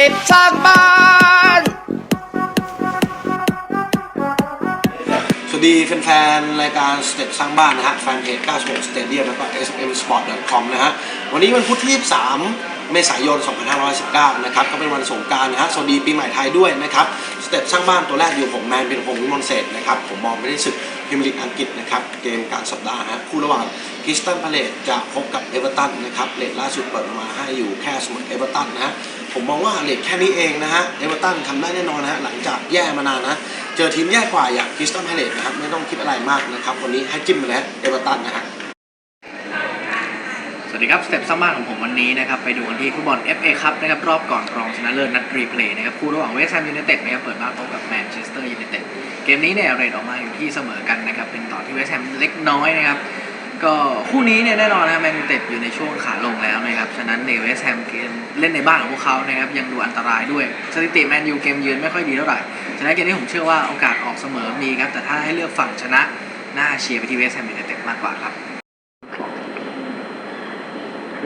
ต็ปสร้างบ้านสวัสดีแฟนๆ รายการสเต็ปสร้างบ้านนะฮะแฟนเพจ96 Stadium แล้วก็ smsport.com นะฮะ วันนี้วันพุธที่ 23 เมษายน 2519 นะครับ ก็เป็นวันสงการนะฮะ สวัสดีปีใหม่ไทยด้วยนะครับ สเต็ปสร้างบ้านตัวแรกอยู่ผมแมนเป็นพงศ์วิมลเศษนะครับ ผมมองไปที่ศึกพรีเมียร์ลีกอังกฤษนะครับ เกมการสัปดาห์นะฮะ คู่ระหว่างคริสตันพาเลตจะพบกับเอเวอร์ตันนะครับเลทล่าสุดเปิดมาให้อยู่แค่เสมอเอเวอร์ตันนะฮะ ผมมองว่าเลทแค่นี้เองนะฮะ เอเวอร์ตันทำได้แน่นอนนะฮะ หลังจากแย่มานานนะ เจอทีมแย่กว่าอย่างคริสตันพาเลตนะครับ ไม่ต้องคิดอะไรมากนะครับ วันนี้ให้จิ้มไปแล้วเอเวอร์ตันนะฮะ สวัสดีครับสเต็ปซัมมาของผมวันนี้นะครับไปดูกันที่ฟุตบอล FA คัพนะครับรอบก่อนรองชนะเลิศนัดรีเพลย์นะครับคู่ระหว่างเวสต์แฮมยูไนเต็ดนะครับเปิดบ้านพบกับแมนเชสเตอร์ยูไนเต็ดเกมนี้เนี่ยเรทออกมาอยู่ที่เสมอกันนะครับเป็นต่อที่เวสต์แฮมเล็กน้อยนะครับก็คู่นี้เนี่ยแน่นอนนะแมนยูไนเต็ดอยู่ในช่วงขาลงแล้วนะครับฉะนั้นในเวสต์แฮมเกมเล่นในบ้านของพวกเขานะครับยังดูอันตรายด้วยสถิติแมนยูเกมเยือนไม่ค่อยดีเท่าไหร่ฉะนั้นเกมนี้ผมเชื่อว่าโอกาสออกเสมอมีครับแต่ถ้าให้เลือกฝั่งชนะน่าเชียร์ไปที่เวสต์แฮมยูไนเต็ดมากกว่าครับ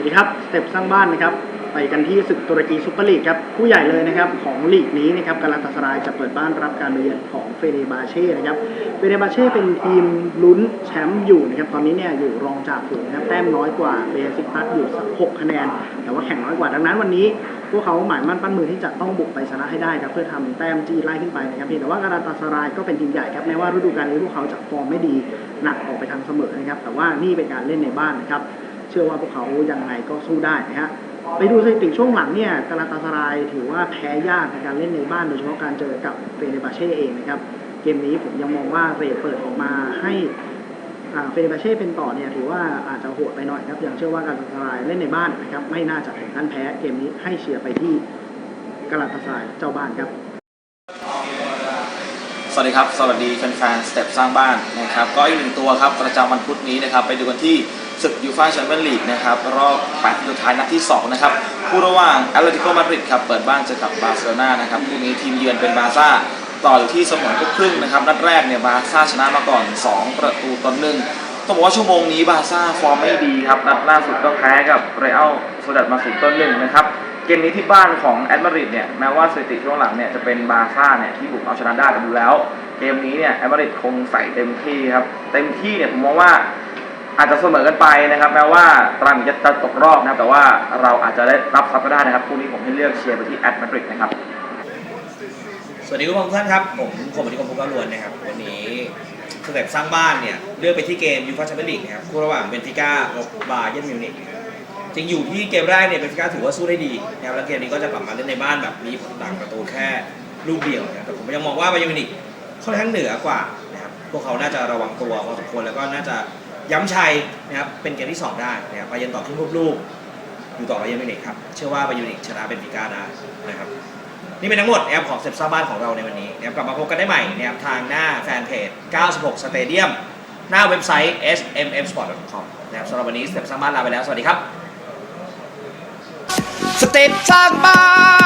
ดีครับสเต็ปสร้างบ้านนะครับไปกันที่ศึกตุรกีซุปเปอร์ลีกครับคู่ใหญ่เลยนะครับของลีกนี้นะครับกาลาตาสรายจะเปิดบ้านรับการมาเยือนของเฟเนบาเช่นะครับเฟเนบาเช่เป็นทีมลุ้นแชมป์อยู่นะครับตอนนี้เนี่ยอยู่รองจากฝูงนะครับแต้มน้อยกว่าเบซิกพัสอยู่สักหกคะแนน แต่ว่าแข่งน้อยกว่าดังนั้นวันนี้ พวกเขาหมายมั่นปั้นมือที่จะต้องบุกไปชนะให้ได้ครับเพื่อทำแต้มจี้ไล่ขึ้นไปนะครับเพียงแต่ว่ากาลาตาสรายก็เป็นทีมใหญ่ครับแม้ว่าฤดูกาลนี้พวกเขาจะฟอร์มไม่ดีหนักออกไปทางเสมอนะครับแต่ว่านี่เป็นการเล่นในบ้านนะครับ ชื่อว่าพวกเขายังไงก็สู้ได้นะฮะไปดูสถิติช่วงหลังเนี่ยกาลาตาสรายถือว่าแพ้ยากในการเล่นในบ้านโดยเฉพาะการเจอกับเฟเนบาเช่เองนะครับ เกมนี้ผมยังมองว่าเรทเปิดออกมาให้เฟเนบาเช่เป็นต่อเนี่ยถือว่าอาจจะโหดไปหน่อยครับยังเชื่อว่ากาลาตาสรายเล่นในบ้านนะครับไม่น่าจะถึงขั้นแพ้เกมนี้ให้เชียร์ไปที่กาลาตาสรายเจ้าบ้านครับ สวัสดีครับ สวัสดีแฟนๆสเต็ปสร้างบ้านนะครับ ก็อีกหนึ่งตัวครับประจำวันพุธนี้นะครับ ไปดูกันที่ ศึกยูฟ่าแชมเปี้ยนลีกนะครับรอบแปดสุดท้ายนัดที่ 2 นะครับคู่ระหว่างแอตเลติโกมาดริดครับเปิดบ้านเจอกับบาร์เซโลนานะครับคู่นี้ทีมเยือนเป็นบาร์ซ่าต่ออยู่ที่เสมอคครึ่งนะครับนัดแรกเนี่ยบาร์ซ่าชนะมาก่อน 2 ประตูต่อหนึ่งต้องบอกว่าชั่วโมงนี้บาร์ซ่าฟอร์มไม่ดีครับนัดล่าสุดก็แพ้กับเรอัลโซดัดมาสูงต้นหนึ่งนะครับเกมนี้ที่บ้านของแอตมาดริดเนี่ยแม้ว่าสถิติช่วงหลังเนี่ยจะเป็นบาร์ซ่าเนี่ยที่บุกเอาชนะได้กันดูแล้ว เกมนี้เนี่ยแอตมาดริดคงใส่เต็มที่ครับเต็มที่เนี่ยผมมองว่า อาจจะเสมอกันไปนะครับ แม้ว่าตรังจะจะตกรอบนะครับ แต่ว่าเราอาจจะได้รับซับก็ได้นะครับคู่นี้ผมให้เลือกเชียร์ไปที่แอตมาดริดนะครับ สวัสดีคุณผู้ชมทุกท่านครับ ผมคมอธิคมภูกลวนนะครับ วันนี้สเต็ปสร้างบ้านเนี่ยเลือกไปที่เกมยูฟ่าแชมเปี้ยนลีกนะครับคู่ระหว่างเบนฟิก้ากับบาเยิร์นมิวนิกจริงอยู่ที่เกมแรกเนี่ยเบนฟิก้าถือว่าสู้ได้ดีนะครับแล้วเกมนี้ก็จะกลับมาเล่นในบ้านแบบมีผลต่างประตูแค่ลูกเดียวนะครับแต่ผมยังมองว่าบาเยิร์นมิวนิกค่อนข้างเหนือกว่านะครับพวกเขาน่าจะระวังตัวพอสมควรแล้วก็น่าจะ ย้ำชัยนะครับเป็นเกมที่สองได้นะครับบาเยิร์นต่อขึ้นรูปลูกอยู่ต่อบาเยิร์นมิวนิกครับเชื่อว่าบาเยิร์นมิวนิกชนะเบนฟิก้าได้นะครับนี่เป็นทั้งหมดแอปของเซฟซ่าบ้านของเราในวันนี้นะครับกลับมาพบกันได้ใหม่นะครับทางหน้าแฟนเพจ 96 Stadium หน้าเว็บไซต์ smmsport.com นะครับสำหรับวันนี้เซฟซ่าบ้านลาไปแล้ว สวัสดีครับสเต็ปสร้างบ้าน